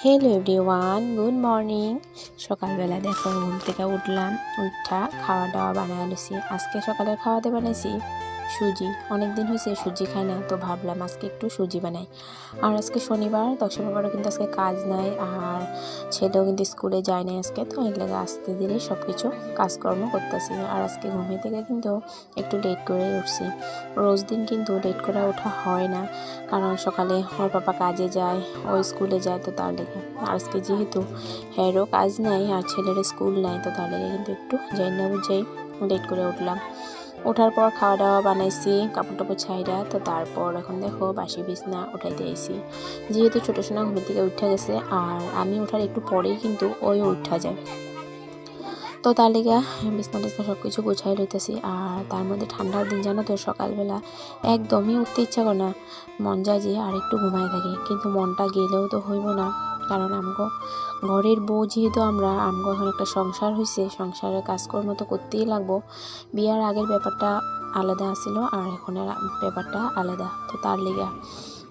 Hello everyone good morning সকালবেলা দেখো, ঘুম থেকে উঠলাম, উঠা খাওয়া দাওয়া বানায় নিছি আজকে সকালে খাওয়াতে বানাইছি। সুজি। অনেক দিন হয়েছে সুজি খাই না তো ভাবলাম আজকে একটু সুজি বানাই। আর আজকে শনিবার দশ বাবারও কিন্তু আজকে কাজ নাই, আর ছেলেও কিন্তু স্কুলে যায় নাই আজকে, তো লাগে আস্তে ধীরে সব কিছু কাজকর্ম করতেছি। আর আজকে ঘুমিয়ে থেকে কিন্তু একটু লেট করে উঠছি। রোজ দিন কিন্তু লেট করে ওঠা হয় না, কারণ সকালে ওর পাপা কাজে যায়, ও স্কুলে যায়, তো তার লেগে। আজকে যেহেতু হেরও কাজ নাই, আর ছেলের স্কুল নাই, তো তার লেগে কিন্তু একটু যাই না বুঝাই লেট করে উঠলাম। ওঠার পর খাওয়া দাওয়া বানাইছি কাপড় টাপড় ছাইরা, তো তারপর এখন দেখো বাসি বিছনা উঠাইতে আইছি। যেহেতু ছোটো সোনা ঘুমের থেকে উঠা গেছে, আর আমি ওঠার একটু পরেই কিন্তু ওই উঠা যায়। তো তার লেগে বিছনা টিছনা সব কিছু গুছাই লইতেছি, আর তার মধ্যে ঠান্ডার দিন জানো তো, সকালবেলা একদমই উঠতে ইচ্ছা করে না। মন যায় যে আর একটু ঘুমায় থাকি, কিন্তু মনটা গেলেও তো হইব না। কারণ আমগো ঘরের বউ যেহেতু আমরা, আমগো এখন একটা সংসার হয়েছে সংসারের কাজকর্ম তো করতেই লাগবো। বিয়ার আগের ব্যাপারটা আলাদা আছিল আর এখনের ব্যাপারটা আলাদা। তো তার লেগে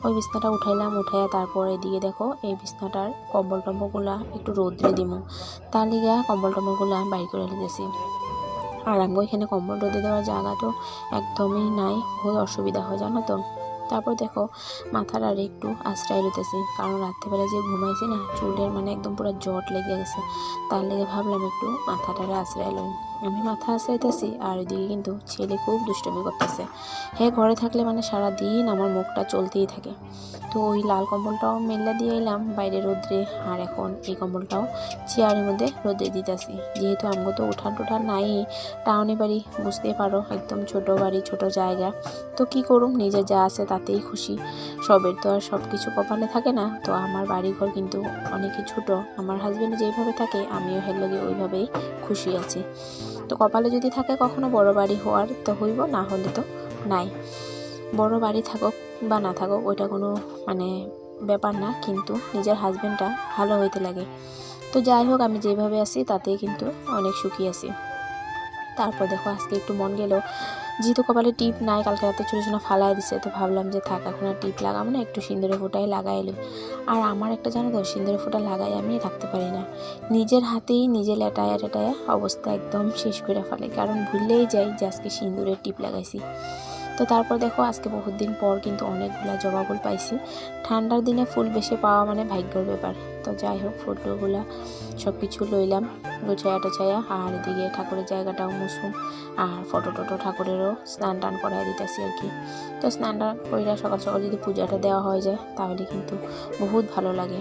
ওই বিছনাটা উঠাইলাম, উঠাইয়া তারপর এদিকে দেখো এই বিছনাটার কম্বল টম্বলগুলা একটু রোদ্রে দিমু। তার লিগে কম্বল টম্বলগুলা বাইর করে লিতেছি আর আমগো এখানে কম্বল রোদে দেওয়ার জায়গা একদমই নাই খুবই অসুবিধা হয়, জানো তো? তারপর দেখো, মাথার আর একটু আশ্রয় নিতেছি। কারণ রাত্রেবেলা যে ঘুমাইছি না, চুলের মানে একদম পুরো জট লেগে গেছে। তার লেগে ভাবলাম একটু মাথাটারে আশ্রয় লই। আমি মাথা আশ্রাইতেছি আর ওইদিকে কিন্তু ছেলে খুব দুষ্টমি করতেছে। হ্যাঁ ঘরে থাকলে মানে সারা দিন আমার মুখটা চলতেই থাকে। তো ওই লাল কম্বলটাও মেলা দিয়ে এলাম বাইরে রোদ্রে, আর এখন এই কম্বলটাও চেয়ারের মধ্যে রোদে দিতেছি। যেহেতু আমগো তো উঠান টুঠান নাই, টাউনে বাড়ি, বুঝতেই পারো, একদম ছোট বাড়ি, ছোট জায়গা। তো কি করুম? নিজে যা আছে তাতেই খুশি। সবের তো আর সব কিছু কপালে থাকে না। তো আমার বাড়িঘর কিন্তু অনেকই ছোট। আমার হাজব্যান্ড যেইভাবে থাকে, আমিও হের লগে ওইভাবেই খুশি আছি। তো কপালে যদি থাকে কখনো বড় বাড়ি হওয়ার তো হইব, না হলে তো নাই। বড় বাড়ি থাকুক বা না থাকুক, ওইটা কোনো মানে ব্যাপার না, কিন্তু নিজের হাজব্যান্ডটা ভালো হইতে লাগে। তো যাই হোক, আমি যেভাবে আছি তাতেই কিন্তু অনেক সুখী আছি। তারপর দেখো আজকে একটু মন গেল। যেহেতু কপালে টিপ নাই, কালকে রাতে ছোটো ছোটো ফালাই দিছে, তো ভাবলাম যে থাক, এখন আর টিপ লাগাবো না, একটু সিন্দুরের ফোটাই লাগাই এলো আর আমার একটা জানো তো, সিন্দুরের ফোটা লাগাই আমি রাখতে পারি না। নিজের হাতেই, নিজে লেটায়া টেটায়া অবস্থা একদম শেষ করে ফেলে। কারণ ভুললেই যাই যে আজকে সিন্দুরের টিপ লাগাইছি। তো তারপর দেখো আজকে বহুত দিন পর কিন্তু অনেকগুলা জবা ফুল পাইছি। ঠান্ডার দিনে ফুল বেশি পাওয়া মানে ভাগ্যর ব্যাপার। তো যাই হোক ফুলগুলা সব কিছু লইলাম গুছায়া টোছায়া। আর এদিকে ঠাকুরের জায়গাটাও মুছুম। আর ফটো টটো ঠাকুরেরও স্নান টান করাই দিতেছি আর কি। তো স্নান টান করিয়া সকাল সকাল যদি পূজাটা দেওয়া হয়ে যায়, তাহলে কিন্তু বহুত ভালো লাগে।